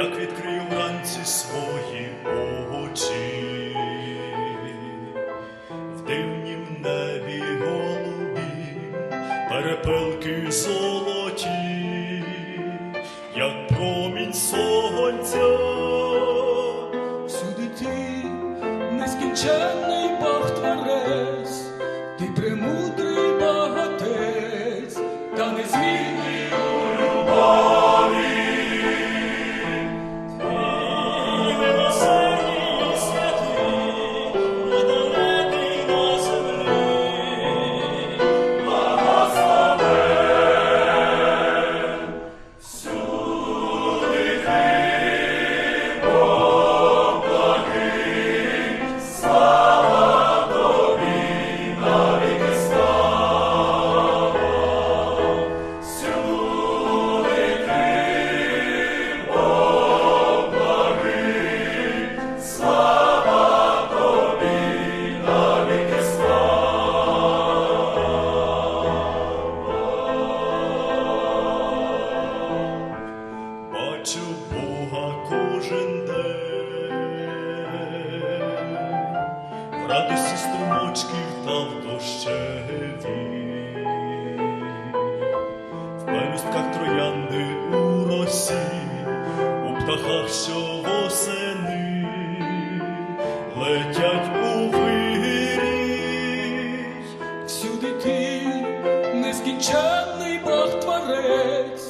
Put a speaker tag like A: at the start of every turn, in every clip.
A: дивлюсь вранці свої очі, в дивнім небі голубі, перепелки золоті, як промінь сонця.
B: Всюди ті нескінченний
A: струмочків та в дощеві, в пелюстках троянди у росі, у птахах, що восени летять у вирій.
B: Всюди ти нескінченний Бог творець,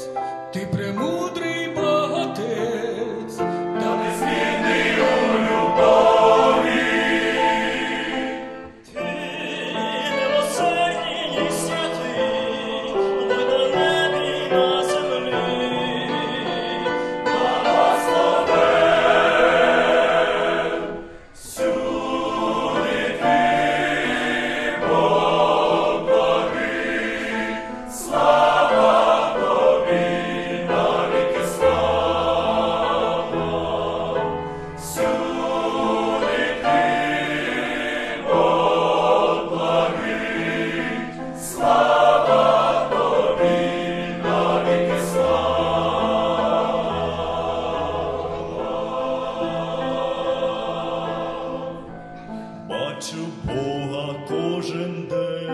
A: Бачу Бога кожен день,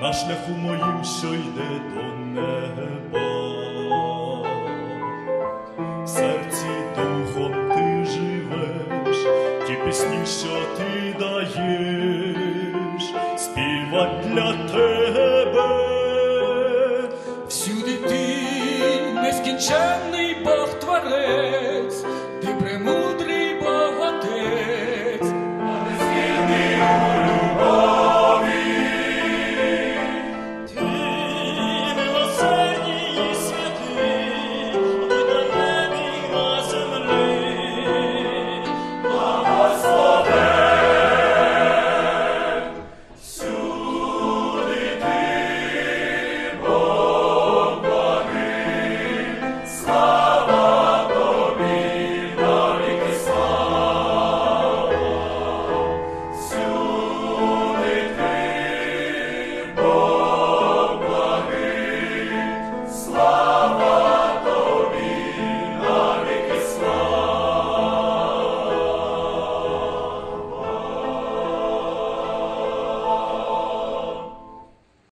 A: на шляху моїм, що йде до неба, серці духом ти живеш, ті пісні, що ти даєш, співать для тебе.
B: Всюди ти нескінченний